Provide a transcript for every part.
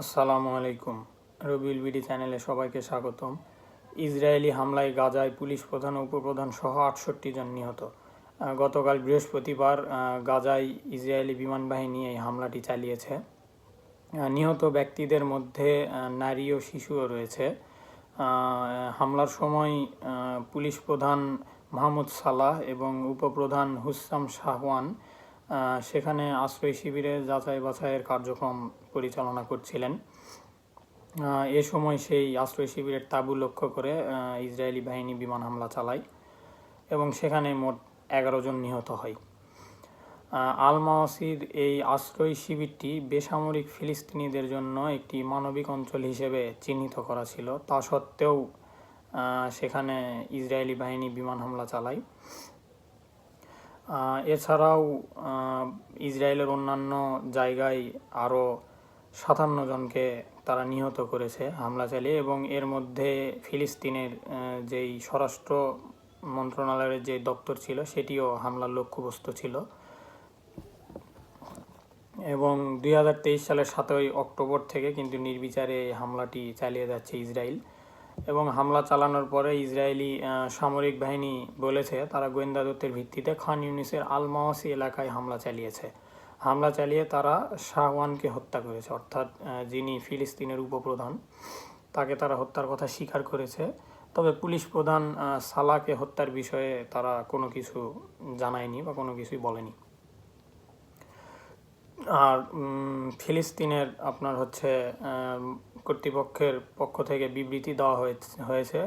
আসসালামু আলাইকুম। রবিউল বিডি চ্যানেলে সবাইকে স্বাগতম। ইসরায়েলি হামলায় গাজায় পুলিশ প্রধান উপপ্রধান সহ আটষট্টি জন নিহত। গতকাল বৃহস্পতিবার গাজায় ইসরায়েলি বিমান বাহিনী এই হামলাটি চালিয়েছে। নিহত ব্যক্তিদের মধ্যে নারী ও শিশুও রয়েছে। হামলার সময় পুলিশ প্রধান মাহমুদ সালাহ এবং উপপ্রধান হুসাম শাহওয়ান সেখানে আশ্রয় শিবিরে যাচাই বাছাইয়ের কার্যক্রম পরিচালনা করছিলেন। এ সময় সেই আশ্রয় শিবিরের তাঁবু লক্ষ্য করে ইসরায়েলি বাহিনী বিমান হামলা চালায় এবং সেখানে মোট এগারো জন নিহত হয়। আহ, আল মাওয়াসির এই আশ্রয় শিবিরটি বেসামরিক ফিলিস্তিনিদের জন্য একটি মানবিক অঞ্চল হিসেবে চিহ্নিত করা ছিল। তা সত্ত্বেও সেখানে ইসরায়েলি বাহিনী বিমান হামলা চালায়। এছাড়াও ইসরায়েলের অন্যান্য জায়গায় আরও সাতান্ন জনকে তারা নিহত করেছে হামলা চালিয়ে এবং এর মধ্যে ফিলিস্তিনের যেই স্বরাষ্ট্র মন্ত্রণালয়ের যে দপ্তর ছিল সেটিও হামলার লক্ষ্যবস্তু ছিল। এবং দুই হাজার তেইশ সালের সাতই অক্টোবর থেকে কিন্তু নির্বিচারে হামলাটি চালিয়ে যাচ্ছে ইসরায়েল। এবং হামলা চালানোর পরে ইসরায়েলি সামরিক বাহিনী বলেছে তারা গোয়েন্দা তথ্যের ভিত্তিতে খান ইউনিসের আল মাওয়াসি এলাকায় হামলা চালিয়েছে। হামলা চালিয়ে তারা শাহওয়ানকে হত্যা করেছে, অর্থাৎ যিনি ফিলিস্তিনের উপপ্রধান, তাকে তারা হত্যার কথা স্বীকার করেছে। তবে পুলিশ প্রধান সালাকে হত্যার বিষয়ে তারা কোনো কিছু জানায়নি বা কোনো কিছুই বলেনি। আর ফিলিস্তিনের আপনার হচ্ছে কর্তৃপক্ষের পক্ষ থেকে বিবৃতি দেওয়া হয়েছে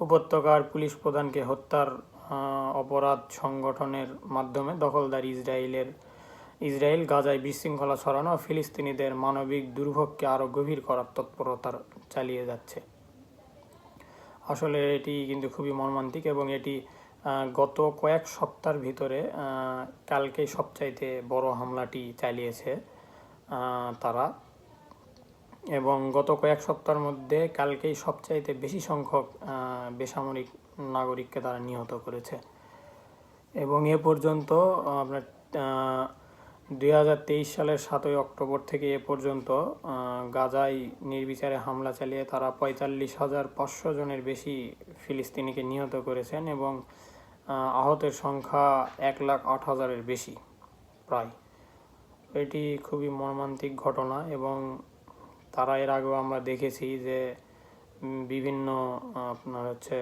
উপত্যকার পুলিশ প্রধানকে হত্যার অপরাধ সংগঠনের মাধ্যমে দখলদার ইসরায়েলের ইসরায়েল গাজায় বিশৃঙ্খলা ছড়ানো ফিলিস্তিনিদের মানবিক দুর্ভোগকে আরও গভীর করার তৎপরতা চালিয়ে যাচ্ছে। আসলে এটি কিন্তু খুবই মর্মান্তিক এবং এটি গত কয়েক সপ্তাহের ভিতরে আহ, কালকেই সবচাইতে বড় হামলাটি চালিয়েছে তারা। এবং গত কয়েক সপ্তাহের মধ্যে কালকেই সবচাইতে বেশি সংখ্যক বেসামরিক নাগরিককে তারা নিহত করেছে। এবং এ পর্যন্ত, আপনার দুই হাজার তেইশ সালের সাতই অক্টোবর থেকে এ পর্যন্ত গাজায় নির্বিচারে হামলা চালিয়ে তারা পঁয়তাল্লিশ হাজার পাঁচশো জনের বেশি ফিলিস্তিনিকে নিহত করেছেন এবং আহতের সংখ্যা এক লাখ আট হাজারের বেশি প্রায়। এটি খুবই মর্মান্তিক ঘটনা এবং তারা এর আগেও আমরা দেখেছি যে বিভিন্ন আপনার হচ্ছে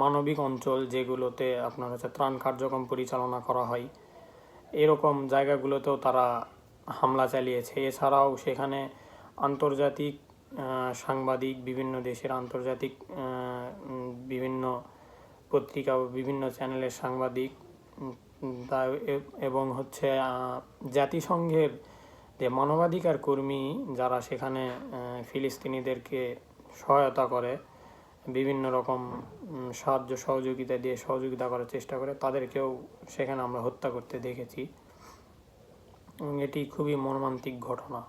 মানবিক অঞ্চল যেগুলোতে আপনার হচ্ছে ত্রাণ কার্যক্রম পরিচালনা করা হয়, এরকম জায়গাগুলোতেও তারা হামলা চালিয়েছে। এছাড়াও সেখানে আন্তর্জাতিক সাংবাদিক বিভিন্ন দেশের আন্তর্জাতিক বিভিন্ন পত্রিকা ও বিভিন্ন চ্যানেলের সাংবাদিক এবং হচ্ছে জাতিসংঘের যে মানবাধিকার কর্মী যারা সেখানে ফিলিস্তিনিদেরকে সহায়তা করে, বিভিন্ন রকম সাহায্য সহযোগিতা দিয়ে সহযোগিতা করার চেষ্টা করে, তাদেরকেও সেখানে আমরা হত্যা করতে দেখেছি। এবং এটি খুবই মর্মান্তিক ঘটনা।